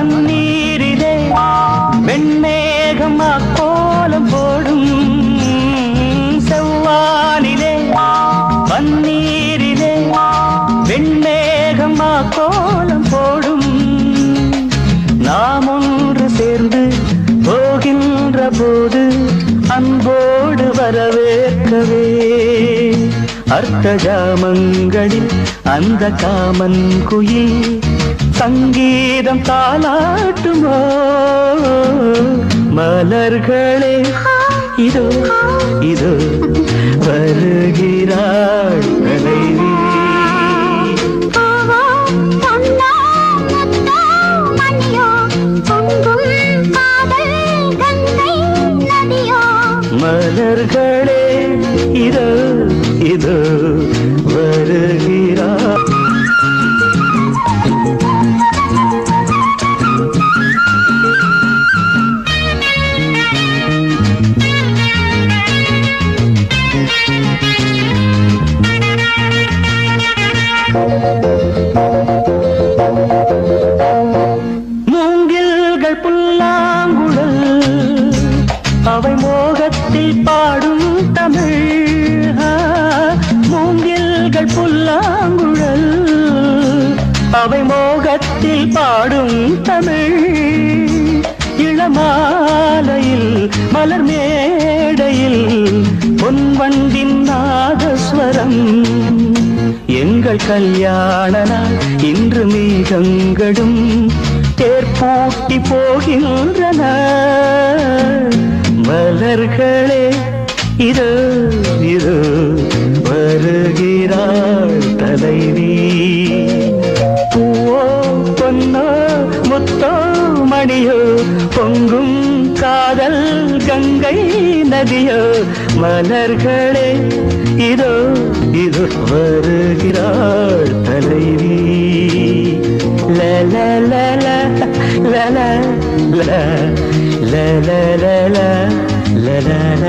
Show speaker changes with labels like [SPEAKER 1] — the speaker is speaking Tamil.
[SPEAKER 1] பன்னீரிலே வெண்மேகம் கோலம் போடும். செவ்வானிலே பன்னீரிலே வெண்மேகம் கோலம் போடும். நாம் ஒன்று சேர்ந்து போகின்ற போது அன்போடு
[SPEAKER 2] வரவேற்கவே. அர்த்த ஜாமங்களில் அந்த காமன் குயில் சங்கீதம் தாலாட்டுமோ
[SPEAKER 1] மலர்களே இதோ இதோ வருகிறாள் புல்லாங்குழல். அவை மோகத்தில் பாடும் தமிழ். இளமாலையில் மலர் மேடையில் பொன்வண்டின் நாதஸ்வரம். எங்கள் கல்யாண நாள் இன்று மேகங்களும் தேர்ப்பூட்டி போகின்றன. மலர்களே இது இது வருகிறாள் தலைவி பூவோ பொன்னோ முத்தோ மணியோ பொங்கும் காதல் கங்கை நதியோ மலர்களே இதோ இதோ வருகிறாள் தலைவி லல லல லல லல லல லல லல